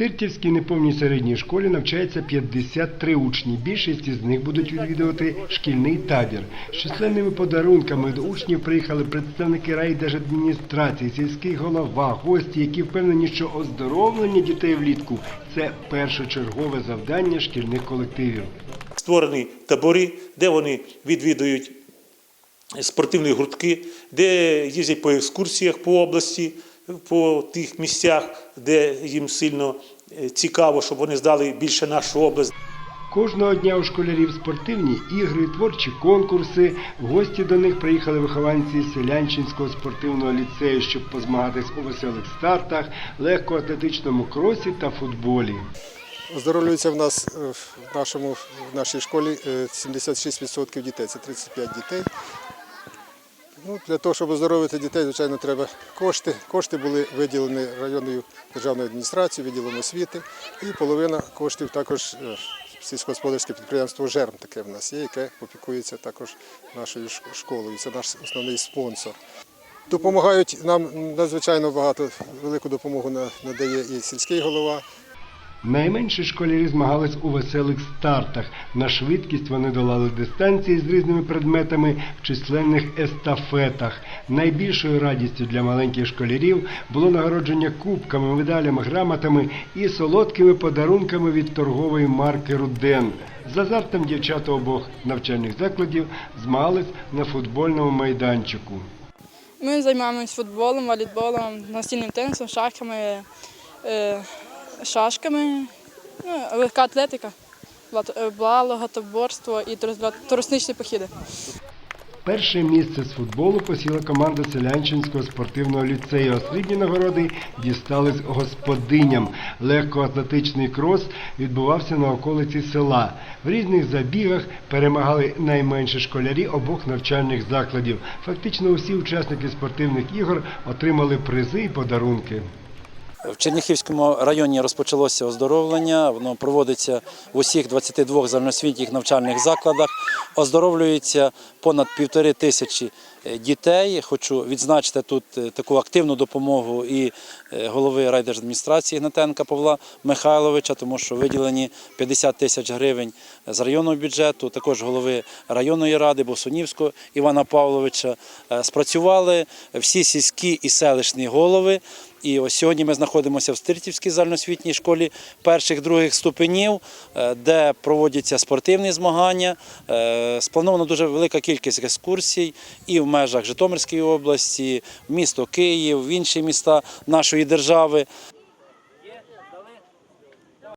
Стиртівській неповній середній школі навчається 53 учні. Більшість із них будуть відвідувати шкільний табір. З численними подарунками до учнів приїхали представники райдержадміністрації, сільський голова, гості, які впевнені, що оздоровлення дітей влітку це першочергове завдання шкільних колективів. Створені табори, де вони відвідують спортивні гуртки, де їздять по екскурсіях по області, по тих місцях, де їм сильно е, цікаво, щоб вони здали більше нашу область. Кожного дня у школярів спортивні ігри, творчі конкурси. В гості до них приїхали вихованці Селянчинського спортивного ліцею, щоб позмагатись у веселих стартах, легкоатлетичному кросі та футболі. Оздоровлюється в нас е, в нашому в нашій школі е, 76% дітей, це 35 дітей. Ну, для того, щоб оздоровити дітей, звичайно, треба кошти. Кошти були виділені районною державною адміністрацією, відділом освіти. І половина коштів також е, сільськогосподарське підприємство Жерм таке в нас є, яке опікується також нашою школою. Це наш основний спонсор. Допомагають нам надзвичайно багато, велику допомогу надає і сільський голова. Найменші школярі змагались у веселих стартах. На швидкість вони долали дистанції з різними предметами в численних естафетах. Найбільшою радістю для маленьких школярів було нагородження кубками, медалями, грамотами і солодкими подарунками від торгової марки Руден. З азартом дівчата обох навчальних закладів змагались на футбольному майданчику. Ми займаємось футболом, волейболом, настільним тенісом, шахами, е, шашками, ну, легка атлетика, благотоборство і туристичні похіди. Перше місце з футболу посіла команда Селянчинського спортивного ліцею. А срібні нагороди дістались господиням. Легкоатлетичний крос відбувався на околиці села. В різних забігах перемагали найменші школярі обох навчальних закладів. Фактично усі учасники спортивних ігор отримали призи і подарунки. В Черніхівському районі розпочалося оздоровлення. Воно проводиться в усіх 22 загальноосвітніх навчальних закладах. Оздоровлюється понад півтори тисячі е, дітей. Хочу відзначити тут е, таку активну допомогу і е, голови райдержадміністрації Гнатенка Павла Михайловича, тому що виділені 50 тисяч гривень з районного бюджету, також голови районної ради Босунівського Івана Павловича. Спрацювали всі сільські і селищні голови. І ось сьогодні ми знаходимося в Стиртівській загальноосвітній школі перших других ступенів, де проводяться спортивні змагання. Спланована дуже велика кількість екскурсій і в межах Житомирської області, місто Київ, в інші міста нашої держави.